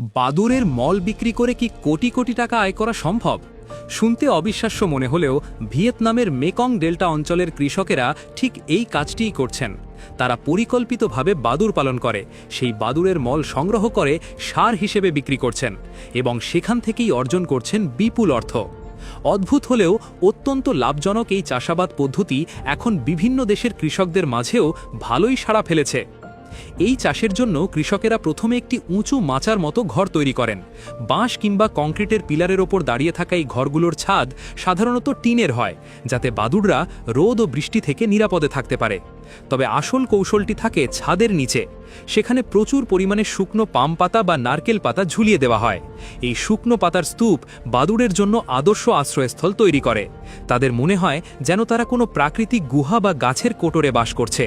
বাদুরের মল বিক্রি করে কি কোটি কোটি টাকা আয় করা সম্ভব? শুনতে অবিশ্বাস্য মনে হলেও ভিয়েতনামের মেকং ডেল্টা অঞ্চলের কৃষকেরা ঠিক এই কাজটিই করছেন। তারা পরিকল্পিতভাবে বাদুর পালন করে, সেই বাদুরের মল সংগ্রহ করে সার হিসেবে বিক্রি করছেন এবং সেখান থেকেই অর্জন করছেন বিপুল অর্থ। অদ্ভুত হলেও অত্যন্ত লাভজনক এই চাষাবাদ পদ্ধতি এখন বিভিন্ন দেশের কৃষকদের মাঝেও ভালোই সাড়া ফেলেছে। এই চাষের জন্য কৃষকেরা প্রথমে একটি উঁচু মাচার মতো ঘর তৈরি করেন। বাঁশ কিংবা কংক্রিটের পিলারের ওপর দাঁড়িয়ে থাকা এই ঘরগুলোর ছাদ সাধারণত টিনের হয়, যাতে বাদুড়রা রোদ ও বৃষ্টি থেকে নিরাপদে থাকতে পারে। তবে আসল কৌশলটি থাকে ছাদের নিচে। সেখানে প্রচুর পরিমাণে শুকনো পাম পাতা বা নারকেল পাতা ঝুলিয়ে দেওয়া হয়। এই শুকনো পাতার স্তূপ বাদুড়ের জন্য আদর্শ আশ্রয়স্থল তৈরি করে। তাদের মনে হয় যেন তারা কোনো প্রাকৃতিক গুহা বা গাছের কোটরে বাস করছে।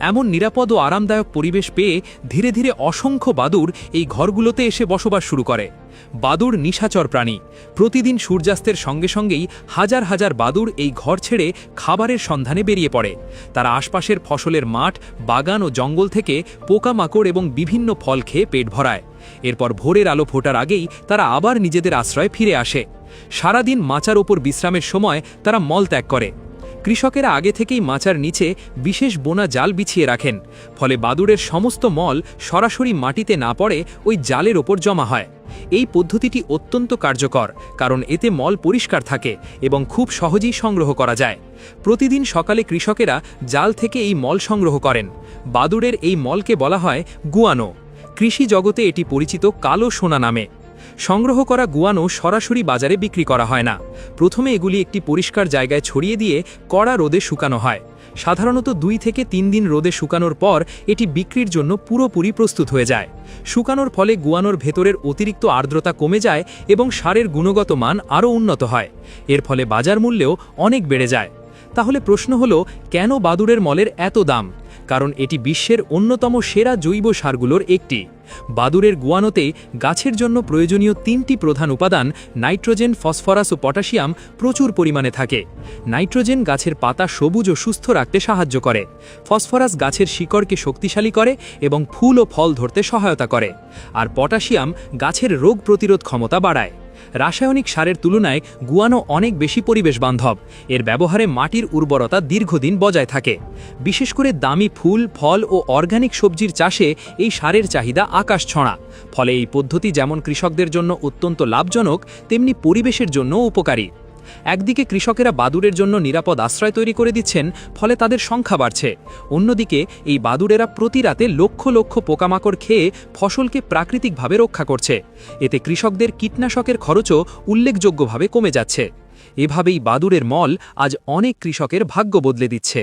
এমন নিরাপদ ও আরামদায়ক পরিবেশ পেয়ে ধীরে ধীরে অসংখ্য বাদুর এই ঘরগুলোতে এসে বসবাস শুরু করে। বাদুর নিশাচর প্রাণী। প্রতিদিন সূর্যাস্তের সঙ্গে সঙ্গেই হাজার হাজার বাদুর এই ঘর ছেড়ে খাবারের সন্ধানে বেরিয়ে পড়ে। তারা আশপাশের ফসলের মাঠ, বাগান ও জঙ্গল থেকে পোকামাকড় এবং বিভিন্ন ফল খেয়ে পেট ভরায়। এরপর ভোরের আলো ফোটার আগেই তারা আবার নিজেদের আশ্রয়ে ফিরে আসে। সারাদিন মাচার ওপর বিশ্রামের সময় তারা মল ত্যাগ করে। কৃষকেরা আগে থেকেই মাচার নিচে বিশেষ বোনা জাল বিছিয়ে রাখেন, ফলে বাদুড়ের সমস্ত মল সরাসরি মাটিতে না পড়ে ওই জালের ওপর জমা হয়। এই পদ্ধতিটি অত্যন্ত কার্যকর, কারণ এতে মল পরিষ্কার থাকে এবং খুব সহজেই সংগ্রহ করা যায়। প্রতিদিন সকালে কৃষকেরা জাল থেকে এই মল সংগ্রহ করেন। বাদুড়ের এই মলকে বলা হয় গুয়ানো। কৃষি জগতে এটি পরিচিত কালো সোনা নামে। সংগ্রহ করা গুয়ানো সরাসরি বাজারে বিক্রি করা হয় না। প্রথমে এগুলি একটি পরিষ্কার জায়গায় ছড়িয়ে দিয়ে কড়া রোদে শুকানো হয়। সাধারণত দুই থেকে তিন দিন রোদে শুকানোর পর এটি বিক্রির জন্য পুরোপুরি প্রস্তুত হয়ে যায়। শুকানোর ফলে গুয়ানোর ভেতরের অতিরিক্ত আর্দ্রতা কমে যায় এবং সারের গুণগত মান আরও উন্নত হয়। এর ফলে বাজার মূল্যেও অনেক বেড়ে যায়। তাহলে প্রশ্ন হলো, কেন বাদুড়ের মলের এত দাম? কারণ এটি বিশ্বের অন্যতম সেরা জৈব সারগুলোর একটি। বাদুরের গুয়ানোতে গাছের জন্য প্রয়োজনীয় তিনটি প্রধান উপাদান নাইট্রোজেন, ফসফরাস ও পটাশিয়াম প্রচুর পরিমাণে থাকে। নাইট্রোজেন গাছের পাতা সবুজ ও সুস্থ রাখতে সাহায্য করে। ফসফরাস গাছের শিকড়কে শক্তিশালী করে এবং ফুল ও ফল ধরতে সহায়তা করে। আর পটাশিয়াম গাছের রোগ প্রতিরোধ ক্ষমতা বাড়ায়। রাসায়নিক সারের তুলনায় গুয়ানো অনেক বেশি পরিবেশ বান্ধব। এর ব্যবহারে মাটির উর্বরতা দীর্ঘদিন বজায় থাকে। বিশেষ করে দামি ফুল, ফল ও অর্গানিক সবজির চাষে এই সারের চাহিদা আকাশ ছড়া। ফলে এই পদ্ধতি যেমন কৃষকদের জন্য অত্যন্ত লাভজনক, তেমনি পরিবেশের জন্য উপকারী। একদিকে কৃষকেরা বাদুরের জন্য নিরাপদ আশ্রয় তৈরি করে দিচ্ছেন, ফলে তাদের সংখ্যা বাড়ছে। অন্যদিকে, এই বাদুরেরা প্রতি রাতে লক্ষ লক্ষ পোকামাকড় খেয়ে ফসলকে প্রাকৃতিকভাবে রক্ষা করছে। এতে কৃষকদের কীটনাশকের খরচও উল্লেখযোগ্যভাবে কমে যাচ্ছে। এভাবেই বাদুরের মল আজ অনেক কৃষকের ভাগ্য বদলে দিচ্ছে।